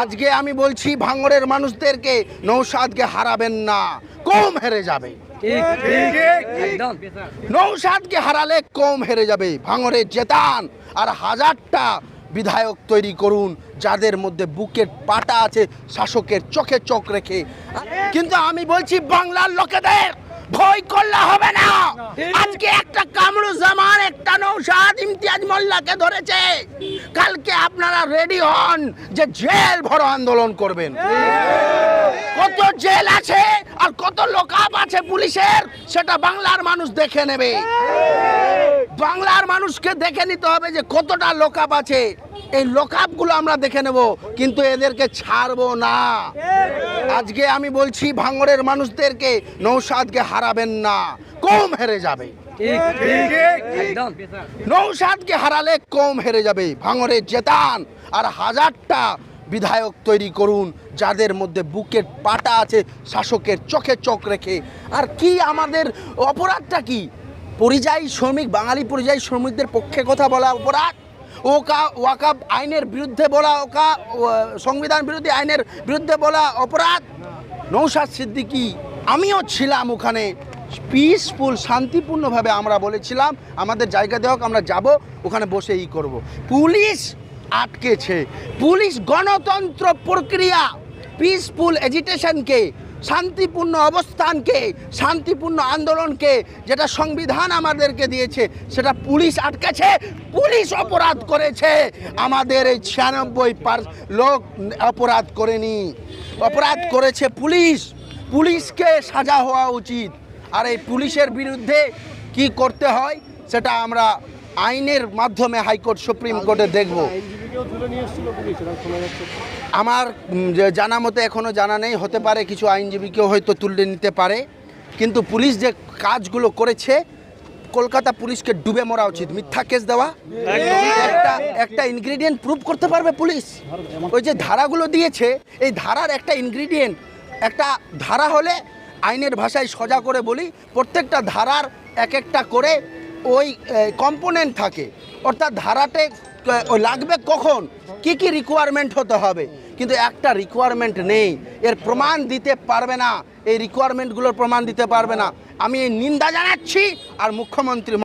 আজকে আমি বলছি ভাঙড়ের মানুষদেরকে নৌসাদকে হারাবেন না। কম হেরে যাবে। নৌসাদকে হারালে কম হেরে যাবে। ভাঙড়ে জেতান আর হাজারটা বিধায়ক তৈরি করুন যাদের মধ্যে বুকের পাটা আছে শাসকের চোখে চোখ রেখে। কিন্তু আমি বলছি বাংলার লোকেদের ভয় করলে হবে না। আজকে একটা কামরু জামান একটা ইমতিয়াজ মোল্লাকে ধরেছে। কালকে আপনারা রেডি হন যে জেল ভরো আন্দোলন করবেন। কত জেল আছে আর কত লোকাপ আছে পুলিশের, সেটা বাংলার মানুষ দেখে নেবে। বাংলার মানুষকে দেখে নিতে হবে যে কতটা লোকাপ আছে। এই লোকাপগুলো আমরা দেখে নেব, কিন্তু এদেরকে ছাড়বো না। আজকে আমি বলছি, ভাঙড়ের মানুষদেরকে নৌসাদকে হারাবেন না, কম হেরে যাবে। নৌসাদকে হারালে কম হেরে যাবে ভাঙড়ে জেতান। আর হাজারটা বিধায়ক তৈরি করুন যাদের মধ্যে বুকের পাটা আছে শাসকের চোখে চোখ রেখে। আর কি আমাদের অপরাধটা কি? পরিযায়ী শ্রমিক বাঙালি পরিযায়ী শ্রমিকদের পক্ষে কথা বলা অপরাধ? ওকা ওয়াকাব আইনের বিরুদ্ধে বলা ওকা সংবিধান বিরোধী আইনের বিরুদ্ধে বলা অপরাধ? নৌসাদ সিদ্দিকি আমিও ছিলাম ওখানে। পিসফুল শান্তিপূর্ণভাবে আমরা বলেছিলাম, আমাদের জায়গা দেওয়া আমরা যাব, ওখানে বসে ই করব। পুলিশ আটকেছে। পুলিশ গণতন্ত্র প্রক্রিয়া পিসফুল এজিটেশনকে শান্তিপূর্ণ অবস্থানকে, শান্তিপূর্ণ আন্দোলনকে, যেটা সংবিধান আমাদেরকে দিয়েছে, সেটা পুলিশ আটকেছে, পুলিশ অপরাধ করেছে। আমাদের এই ছিয়ানব্বই পার লোক অপরাধ করেনি। অপরাধ করেছে পুলিশ। পুলিশকে সাজা হওয়া উচিত। আর এই পুলিশের বিরুদ্ধে কি করতে হয়, সেটা আমরা আইনের মাধ্যমে হাইকোর্ট, সুপ্রিম কোর্টে দেখব। আমার জানা মতে এখনও জানা নেই, হতে পারে কিছু আইনজীবীকেও হয়তো তুলে নিতে পারে, কিন্তু পুলিশ যে কাজগুলো করেছে, কলকাতা পুলিশকে ডুবে মরা উচিত। মিথ্যা কেস দেওয়া, একটা একটা ইনগ্রিডিয়েন্ট প্রুভ করতে পারবে পুলিশ। ওই যে ধারাগুলো দিয়েছে, এই ধারার একটা ইনগ্রিডিয়েন্ট একটা ধারা হলে আইনের ভাষায় সজা করে বলি, প্রত্যেকটা ধারার এক একটা করে ওই কম্পোনেন্ট থাকে। অর্থাৎ ধারাতে লাগবে কখন? কি কি রিকোয়ারমেন্ট হতে হবে? কিন্তু একটা রিকোয়ারমেন্ট নেই। এর প্রমাণ দিতে পারবে না। এই রিকোয়ারমেন্টগুলোর প্রমাণ দিতে পারবে না। আমি এই নিন্দা জানাচ্ছি আর মুখ্যমন্ত্রী